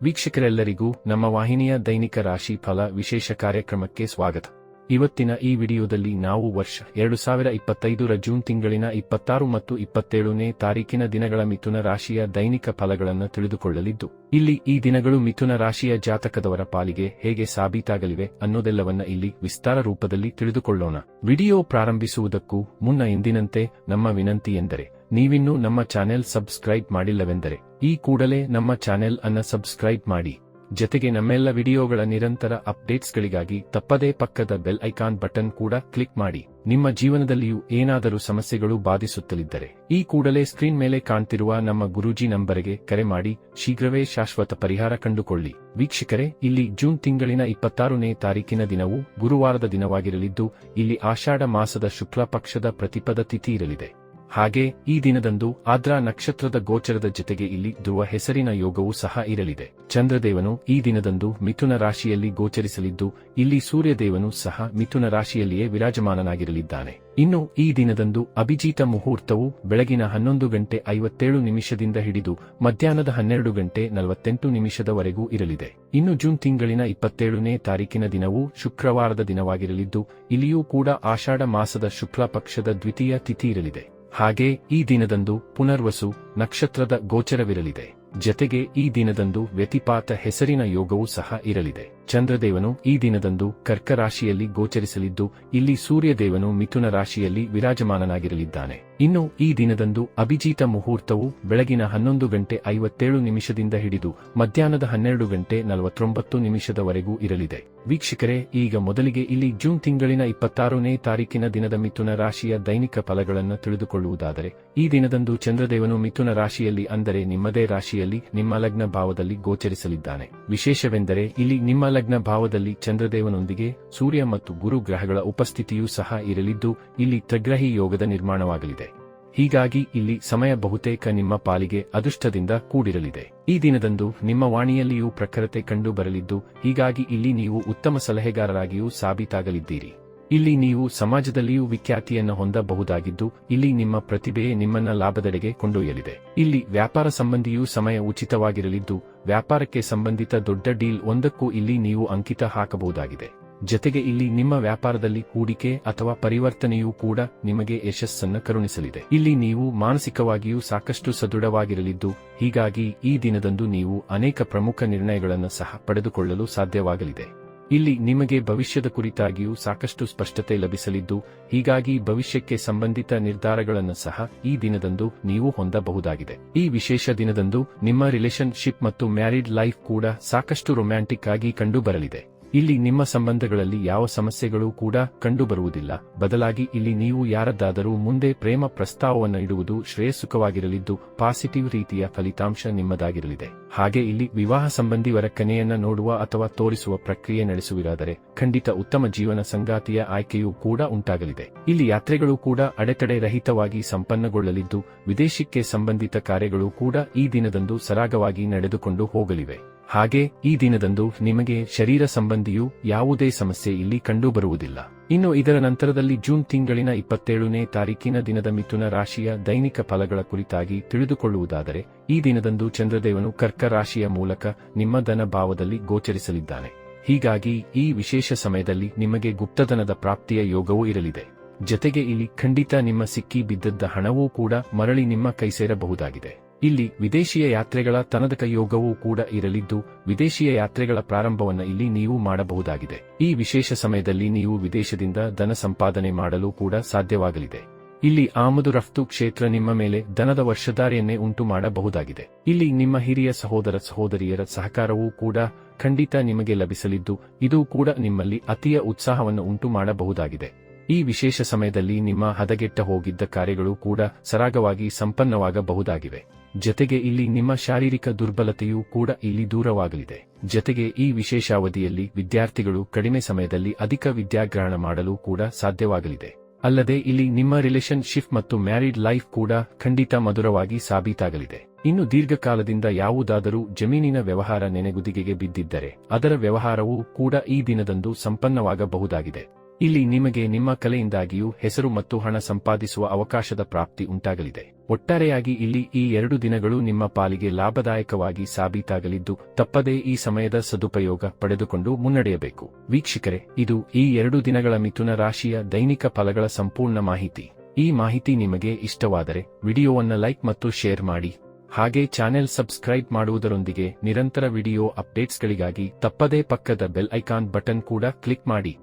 ವೀಕ್ಷಕರೆಲ್ಲರಿಗೂ ನಮ್ಮ ವಾಹಿನಿಯ ದೈನಿಕ ರಾಶಿ ಫಲ ವಿಶೇಷ ಕಾರ್ಯಕ್ರಮಕ್ಕೆ ಸ್ವಾಗತ. ಇವತ್ತಿನ ಈ ವಿಡಿಯೋದಲ್ಲಿ ನಾವು ವರ್ಷ ಎರಡು ಸಾವಿರ ಇಪ್ಪತ್ತೈದರ ಜೂನ್ ತಿಂಗಳಿನ ಇಪ್ಪತ್ತಾರು ಮತ್ತು ಇಪ್ಪತ್ತೇಳನೇ ತಾರೀಕಿನ ದಿನಗಳ ಮಿಥುನ ರಾಶಿಯ ದೈನಿಕ ಫಲಗಳನ್ನು ತಿಳಿದುಕೊಳ್ಳಲಿದ್ದು, ಇಲ್ಲಿ ಈ ದಿನಗಳು ಮಿಥುನ ರಾಶಿಯ ಜಾತಕದವರ ಪಾಲಿಗೆ ಹೇಗೆ ಸಾಬೀತಾಗಲಿವೆ ಅನ್ನೋದೆಲ್ಲವನ್ನ ಇಲ್ಲಿ ವಿಸ್ತಾರ ರೂಪದಲ್ಲಿ ತಿಳಿದುಕೊಳ್ಳೋಣ. ವಿಡಿಯೋ ಪ್ರಾರಂಭಿಸುವುದಕ್ಕೂ ಮುನ್ನ ಎಂದಿನಂತೆ ನಮ್ಮ ವಿನಂತಿ ಎಂದರೆ, ನೀವಿನ್ನೂ ನಮ್ಮ ಚಾನೆಲ್ ಸಬ್ಸ್ಕ್ರೈಬ್ ಮಾಡಿಲ್ಲವೆಂದರೆ ಈ ಕೂಡಲೇ ನಮ್ಮ ಚಾನೆಲ್ ಅನ್ನ ಸಬ್ಸ್ಕ್ರೈಬ್ ಮಾಡಿ. ಜತೆಗೆ ನಮ್ಮೆಲ್ಲ ವಿಡಿಯೋಗಳ ನಿರಂತರ ಅಪ್ಡೇಟ್ಸ್ಗಳಿಗಾಗಿ ತಪ್ಪದೇ ಪಕ್ಕದ ಬೆಲ್ ಐಕಾನ್ ಬಟನ್ ಕೂಡ ಕ್ಲಿಕ್ ಮಾಡಿ. ನಿಮ್ಮ ಜೀವನದಲ್ಲಿಯೂ ಏನಾದರೂ ಸಮಸ್ಯೆಗಳು ಬಾಧಿಸುತ್ತಲಿದ್ದರೆ ಈ ಕೂಡಲೇ ಸ್ಕ್ರೀನ್ ಮೇಲೆ ಕಾಣ್ತಿರುವ ನಮ್ಮ ಗುರೂಜಿ ನಂಬರಿಗೆ ಕರೆ ಮಾಡಿ. ಶೀಘ್ರವೇ ಶಾಶ್ವತ ಪರಿಹಾರ ಕಂಡುಕೊಳ್ಳಿ. ವೀಕ್ಷಕರೇ, ಇಲ್ಲಿ ಜೂನ್ ತಿಂಗಳಿನ ಇಪ್ಪತ್ತಾರನೇ ತಾರೀಕಿನ ದಿನವು ಗುರುವಾರದ ದಿನವಾಗಿರಲಿದ್ದು, ಇಲ್ಲಿ ಆಷಾಢ ಮಾಸದ ಶುಕ್ಲ ಪಕ್ಷದ ಪ್ರತಿಪದ ತಿಥಿ ಇರಲಿದೆ. ಹಾಗೆ ಈ ದಿನದಂದು ಆದ್ರಾ ನಕ್ಷತ್ರದ ಗೋಚರದ ಜೊತೆಗೆ ಇಲ್ಲಿ ಧ್ರುವ ಹೆಸರಿನ ಯೋಗವೂ ಸಹ ಇರಲಿದೆ. ಚಂದ್ರದೇವನು ಈ ದಿನದಂದು ಮಿಥುನ ರಾಶಿಯಲ್ಲಿ ಗೋಚರಿಸಲಿದ್ದು, ಇಲ್ಲಿ ಸೂರ್ಯದೇವನು ಸಹ ಮಿಥುನ ರಾಶಿಯಲ್ಲಿಯೇ ವಿರಾಜಮಾನನಾಗಿರಲಿದ್ದಾನೆ. ಇನ್ನು ಈ ದಿನದಂದು ಅಭಿಜೀತ ಮುಹೂರ್ತವು ಬೆಳಗಿನ ಹನ್ನೊಂದು ಗಂಟೆ ಐವತ್ತೇಳು ನಿಮಿಷದಿಂದ ಹಿಡಿದು ಮಧ್ಯಾಹ್ನದ ಹನ್ನೆರಡು ಗಂಟೆ ನಲವತ್ತೆಂಟು ನಿಮಿಷದವರೆಗೂ ಇರಲಿದೆ. ಇನ್ನು ಜೂನ್ ತಿಂಗಳಿನ ಇಪ್ಪತ್ತೇಳನೇ ತಾರೀಕಿನ ದಿನವು ಶುಕ್ರವಾರದ ದಿನವಾಗಿರಲಿದ್ದು, ಇಲ್ಲಿಯೂ ಕೂಡ ಆಷಾಢ ಮಾಸದ ಶುಕ್ಲ ಪಕ್ಷದ ದ್ವಿತೀಯ ತಿಥಿ ಇರಲಿದೆ. ಹಾಗೆ ಈ ದಿನದಂದು ಪುನರ್ವಸು ನಕ್ಷತ್ರದ ಗೋಚರವಿರಲಿದೆ. ಜತೆಗೆ ಈ ದಿನದಂದು ವ್ಯತಿಪಾತ ಹೆಸರಿನ ಯೋಗವೂ ಸಹ ಇರಲಿದೆ. ಚಂದ್ರದೇವನು ಈ ದಿನದಂದು ಕರ್ಕ ರಾಶಿಯಲ್ಲಿ ಗೋಚರಿಸಲಿದ್ದು, ಇಲ್ಲಿ ಸೂರ್ಯದೇವನು ಮಿಥುನ ರಾಶಿಯಲ್ಲಿ ವಿರಾಜಮಾನನಾಗಿರಲಿದ್ದಾನೆ. ಇನ್ನು ಈ ದಿನದಂದು ಅಭಿಜೀತ ಮುಹೂರ್ತವು ಬೆಳಗಿನ ಹನ್ನೊಂದು ಗಂಟೆ ಐವತ್ತೇಳು ನಿಮಿಷದಿಂದ ಹಿಡಿದು, ಮಧ್ಯಾಹ್ನದ ಹನ್ನೆರಡು ಗಂಟೆ ನಲವತ್ತೊಂಬತ್ತು ನಿಮಿಷದವರೆಗೂ ಇರಲಿದೆ. ವೀಕ್ಷಕರೇ, ಈಗ ಮೊದಲಿಗೆ ಇಲ್ಲಿ ಜೂನ್ ತಿಂಗಳಿನ ಇಪ್ಪತ್ತಾರನೇ ತಾರೀಕಿನ ದಿನದ ಮಿಥುನ ರಾಶಿಯ ದೈನಿಕ ಫಲಗಳನ್ನು ತಿಳಿದುಕೊಳ್ಳುವುದಾದರೆ, ಈ ದಿನದಂದು ಚಂದ್ರದೇವನು ಮಿಥುನ ರಾಶಿಯಲ್ಲಿ ಅಂದರೆ ನಿಮ್ಮದೇ ರಾಶಿಯಲ್ಲಿ ನಿಮ್ಮ ಲಗ್ನ ಭಾವದಲ್ಲಿ ಗೋಚರಿಸಲಿದ್ದಾನೆ. ವಿಶೇಷವೆಂದರೆ, ಇಲ್ಲಿ ನಿಮ್ಮ ಲಗ್ನ ಭಾವದಲ್ಲಿ ಚಂದ್ರದೇವನೊಂದಿಗೆ ಸೂರ್ಯ ಮತ್ತು ಗುರು ಗ್ರಹಗಳ ಉಪಸ್ಥಿತಿಯೂ ಸಹ ಇರಲಿದ್ದು, ಇಲ್ಲಿ ತ್ರಗ್ರಹಿ ಯೋಗದ ನಿರ್ಮಾಣವಾಗಲಿದೆ. ಹೀಗಾಗಿ ಇಲ್ಲಿ ಸಮಯ ಬಹುತೇಕ ನಿಮ್ಮ ಪಾಲಿಗೆ ಅದೃಷ್ಟದಿಂದ ಕೂಡಿರಲಿದೆ. ಈ ದಿನದಂದು ನಿಮ್ಮ ವಾಣಿಯಲ್ಲಿಯೂ ಪ್ರಖರತೆ ಕಂಡು ಬರಲಿದ್ದು ಹೀಗಾಗಿ ಇಲ್ಲಿ ನೀವು ಉತ್ತಮ ಸಲಹೆಗಾರರಾಗಿಯೂ ಸಾಬೀತಾಗಲಿದ್ದೀರಿ. ಇಲ್ಲಿ ನೀವು ಸಮಾಜದಲ್ಲಿಯೂ ವಿಖ್ಯಾತಿಯನ್ನು ಹೊಂದಬಹುದಾಗಿದ್ದು, ಇಲ್ಲಿ ನಿಮ್ಮ ಪ್ರತಿಭೆಯೇ ನಿಮ್ಮನ್ನ ಲಾಭದೆಡೆಗೆ ಕೊಂಡೊಯ್ಯಲಿದೆ. ಇಲ್ಲಿ ವ್ಯಾಪಾರ ಸಂಬಂಧಿಯೂ ಸಮಯ ಉಚಿತವಾಗಿರಲಿದ್ದು, ವ್ಯಾಪಾರಕ್ಕೆ ಸಂಬಂಧಿತ ದೊಡ್ಡ ಡೀಲ್ ಒಂದಕ್ಕೂ ಇಲ್ಲಿ ನೀವು ಅಂಕಿತ ಹಾಕಬಹುದಾಗಿದೆ. ಜತೆಗೆ ಇಲ್ಲಿ ನಿಮ್ಮ ವ್ಯಾಪಾರದಲ್ಲಿ ಹೂಡಿಕೆ ಅಥವಾ ಪರಿವರ್ತನೆಯೂ ಕೂಡ ನಿಮಗೆ ಯಶಸ್ಸನ್ನು ಕರುಣಿಸಲಿದೆ. ಇಲ್ಲಿ ನೀವು ಮಾನಸಿಕವಾಗಿಯೂ ಸಾಕಷ್ಟು ಸದೃಢವಾಗಿರಲಿದ್ದು, ಹೀಗಾಗಿ ಈ ದಿನದಂದು ನೀವು ಅನೇಕ ಪ್ರಮುಖ ನಿರ್ಣಯಗಳನ್ನು ಸಹ ಪಡೆದುಕೊಳ್ಳಲು ಸಾಧ್ಯವಾಗಲಿದೆ. ಇಲ್ಲಿ ನಿಮಗೆ ಭವಿಷ್ಯದ ಕುರಿತಾಗಿಯೂ ಸಾಕಷ್ಟು ಸ್ಪಷ್ಟತೆ ಲಭಿಸಲಿದ್ದು, ಹೀಗಾಗಿ ಭವಿಷ್ಯಕ್ಕೆ ಸಂಬಂಧಿತ ನಿರ್ಧಾರಗಳನ್ನು ಸಹ ಈ ದಿನದಂದು ನೀವು ಹೊಂದಬಹುದಾಗಿದೆ. ಈ ವಿಶೇಷ ದಿನದಂದು ನಿಮ್ಮ ರಿಲೇಶನ್ಶಿಪ್ ಮತ್ತು ಮ್ಯಾರಿಡ್ ಲೈಫ್ ಕೂಡ ಸಾಕಷ್ಟು ರೊಮ್ಯಾಂಟಿಕ್ ಆಗಿ ಕಂಡು ಬರಲಿದೆ ಇಲ್ಲಿ ನಿಮ್ಮ ಸಂಬಂಧಗಳಲ್ಲಿ ಯಾವ ಸಮಸ್ಯೆಗಳು ಕೂಡ ಕಂಡುಬರುವುದಿಲ್ಲ. ಬದಲಾಗಿ ಇಲ್ಲಿ ನೀವು ಯಾರದ್ದಾದರೂ ಮುಂದೆ ಪ್ರೇಮ ಪ್ರಸ್ತಾವವನ್ನು ಇಡುವುದು ಶ್ರೇಯಸ್ಸುಖವಾಗಿರಲಿದ್ದು ಪಾಸಿಟಿವ್ ರೀತಿಯ ಫಲಿತಾಂಶ ನಿಮ್ಮದಾಗಿರಲಿದೆ. ಹಾಗೆ ಇಲ್ಲಿ ವಿವಾಹ ಸಂಬಂಧಿ ವರಕನೆಯನ್ನ ನೋಡುವ ಅಥವಾ ತೋರಿಸುವ ಪ್ರಕ್ರಿಯೆ ನಡೆಸುವಿರಾದರೆ, ಖಂಡಿತ ಉತ್ತಮ ಜೀವನ ಸಂಗಾತಿಯ ಆಯ್ಕೆಯೂ ಕೂಡ ಉಂಟಾಗಲಿದೆ. ಇಲ್ಲಿ ಯಾತ್ರೆಗಳು ಕೂಡ ಅಡೆತಡೆ ರಹಿತವಾಗಿ ಸಂಪನ್ನಗೊಳ್ಳಲಿದ್ದು, ವಿದೇಶಕ್ಕೆ ಸಂಬಂಧಿತ ಕಾರ್ಯಗಳು ಕೂಡ ಈ ದಿನದಂದು ಸರಾಗವಾಗಿ ನಡೆದುಕೊಂಡು ಹೋಗಲಿವೆ. ಹಾಗೆ ಈ ದಿನದಂದು ನಿಮಗೆ ಶರೀರ ಸಂಬಂಧಿಯು ಯಾವುದೇ ಸಮಸ್ಯೆ ಇಲ್ಲಿ ಕಂಡುಬರುವುದಿಲ್ಲ. ಇನ್ನು ಇದರ ನಂತರದಲ್ಲಿ ಜೂನ್ ತಿಂಗಳಿನ ಇಪ್ಪತ್ತೇಳನೇ ತಾರೀಕಿನ ದಿನದ ಮಿಥುನ ರಾಶಿಯ ದೈನಿಕ ಫಲಗಳ ಕುರಿತಾಗಿ ತಿಳಿದುಕೊಳ್ಳುವುದಾದರೆ, ಈ ದಿನದಂದು ಚಂದ್ರದೇವನು ಕರ್ಕ ರಾಶಿಯ ಮೂಲಕ ನಿಮ್ಮ ಧನ ಭಾವದಲ್ಲಿ ಗೋಚರಿಸಲಿದ್ದಾನೆ. ಹೀಗಾಗಿ ಈ ವಿಶೇಷ ಸಮಯದಲ್ಲಿ ನಿಮಗೆ ಗುಪ್ತಧನದ ಪ್ರಾಪ್ತಿಯ ಯೋಗವೂ ಇರಲಿದೆ. ಜತೆಗೆ ಇಲ್ಲಿ ಖಂಡಿತ ನಿಮ್ಮ ಸಿಕ್ಕಿ ಬಿದ್ದದ್ದ ಹಣವೂ ಕೂಡ ಮರಳಿ ನಿಮ್ಮ ಕೈ ಸೇರಬಹುದಾಗಿದೆ ಇಲ್ಲಿ ವಿದೇಶಿಯ ಯಾತ್ರೆಗಳ ತನದಕ ಯೋಗವೂ ಕೂಡ ಇರಲಿದ್ದು, ವಿದೇಶಿಯ ಯಾತ್ರೆಗಳ ಪ್ರಾರಂಭವನ್ನು ಇಲ್ಲಿ ನೀವು ಮಾಡಬಹುದಾಗಿದೆ. ಈ ವಿಶೇಷ ಸಮಯದಲ್ಲಿ ನೀವು ವಿದೇಶದಿಂದ ಧನ ಸಂಪಾದನೆ ಮಾಡಲು ಕೂಡ ಸಾಧ್ಯವಾಗಲಿದೆ. ಇಲ್ಲಿ ಆಮದು ರಫ್ತು ಕ್ಷೇತ್ರ ನಿಮ್ಮ ಮೇಲೆ ದನದ ವರ್ಷಧಾರಿಯನ್ನೇ ಉಂಟು ಮಾಡಬಹುದಾಗಿದೆ. ಇಲ್ಲಿ ನಿಮ್ಮ ಹಿರಿಯ ಸಹೋದರ ಸಹೋದರಿಯರ ಸಹಕಾರವೂ ಕೂಡ ಖಂಡಿತ ನಿಮಗೆ ಲಭಿಸಲಿದ್ದು, ಇದು ಕೂಡ ನಿಮ್ಮಲ್ಲಿ ಅತಿಯ ಉತ್ಸಾಹವನ್ನು ಉಂಟು ಮಾಡಬಹುದಾಗಿದೆ. ಈ ವಿಶೇಷ ಸಮಯದಲ್ಲಿ ನಿಮ್ಮ ಹದಗೆಟ್ಟ ಹೋಗಿದ್ದ ಕಾರ್ಯಗಳು ಕೂಡ ಸರಾಗವಾಗಿ ಸಂಪನ್ನವಾಗಬಹುದಾಗಿವೆ. ಜತೆಗೆ ಇಲ್ಲಿ ನಿಮ್ಮ ಶಾರೀರಿಕ ದುರ್ಬಲತೆಯೂ ಕೂಡ ಇಲ್ಲಿ ದೂರವಾಗಲಿದೆ. ಜತೆಗೆ ಈ ವಿಶೇಷ ಅವಧಿಯಲ್ಲಿ ವಿದ್ಯಾರ್ಥಿಗಳು ಕಡಿಮೆ ಸಮಯದಲ್ಲಿ ಅಧಿಕ ವಿದ್ಯಾಗ್ರಹಣ ಮಾಡಲು ಕೂಡ ಸಾಧ್ಯವಾಗಲಿದೆ. ಅಲ್ಲದೆ ಇಲ್ಲಿ ನಿಮ್ಮ ರಿಲೇಶನ್ಶಿಪ್ ಮತ್ತು ಮ್ಯಾರಿಡ್ ಲೈಫ್ ಕೂಡ ಖಂಡಿತ ಮಧುರವಾಗಿ ಸಾಬೀತಾಗಲಿದೆ. ಇನ್ನು ದೀರ್ಘಕಾಲದಿಂದ ಯಾವುದಾದರೂ ಜಮೀನಿನ ವ್ಯವಹಾರ ನೆನೆಗುದಿಗೆಗೆ ಬಿದ್ದಿದ್ದರೆ ಅದರ ವ್ಯವಹಾರವೂ ಕೂಡ ಈ ದಿನದಂದು ಸಂಪನ್ನವಾಗಬಹುದಾಗಿದೆ. ಇಲ್ಲಿ ನಿಮಗೆ ನಿಮ್ಮ ಕಲೆಯಿಂದಾಗಿಯೂ ಹೆಸರು ಮತ್ತು ಹಣ ಸಂಪಾದಿಸುವ ಅವಕಾಶದ ಪ್ರಾಪ್ತಿ ಉಂಟಾಗಲಿದೆ. ಒಟ್ಟಾರೆಯಾಗಿ ಇಲ್ಲಿ ಈ ಎರಡು ದಿನಗಳು ನಿಮ್ಮ ಪಾಲಿಗೆ ಲಾಭದಾಯಕವಾಗಿ ಸಾಬೀತಾಗಲಿದ್ದು, ತಪ್ಪದೇ ಈ ಸಮಯದ ಸದುಪಯೋಗ ಪಡೆದುಕೊಂಡು ಮುನ್ನಡೆಯಬೇಕು. ವೀಕ್ಷಕರೇ, ಇದು ಈ ಎರಡು ದಿನಗಳ ಮಿಥುನ ರಾಶಿಯ ದೈನಿಕ ಫಲಗಳ ಸಂಪೂರ್ಣ ಮಾಹಿತಿ. ಈ ಮಾಹಿತಿ ನಿಮಗೆ ಇಷ್ಟವಾದರೆ ವಿಡಿಯೋವನ್ನು ಲೈಕ್ ಮತ್ತು ಶೇರ್ ಮಾಡಿ. ಹಾಗೆ ಚಾನೆಲ್ ಸಬ್ಸ್ಕ್ರೈಬ್ ಮಾಡುವುದರೊಂದಿಗೆ ನಿರಂತರ ವಿಡಿಯೋ ಅಪ್ಡೇಟ್ಸ್ಗಳಿಗಾಗಿ ತಪ್ಪದೇ ಪಕ್ಕದ ಬೆಲ್ ಐಕಾನ್ ಬಟನ್ ಕೂಡ ಕ್ಲಿಕ್ ಮಾಡಿ.